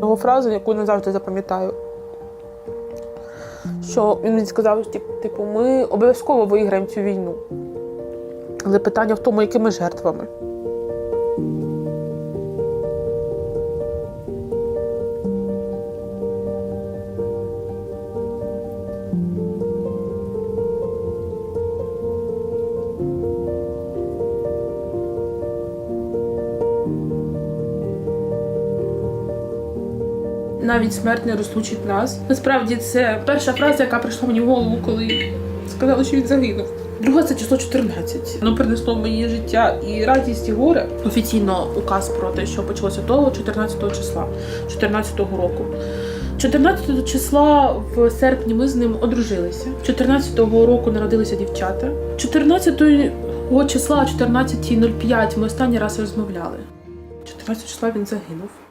Його фразу, яку не завжди запам'ятаю. Що він мені сказав, що, типу, ми обов'язково виграємо цю війну. Але питання в тому, якими жертвами. Навіть смерть не розлучить нас. Насправді це перша фраза, яка прийшла мені в голову, коли сказали, що він загинув. Друга це число 14. Воно принесло моє життя і радість, і горе. Офіційно указ про те, що почалося того 14 числа, 14 року. 14 числа в серпні ми з ним одружилися. 14-го року народилися дівчата. 14 числа, о 14.05 ми останній раз розмовляли. 14 числа він загинув.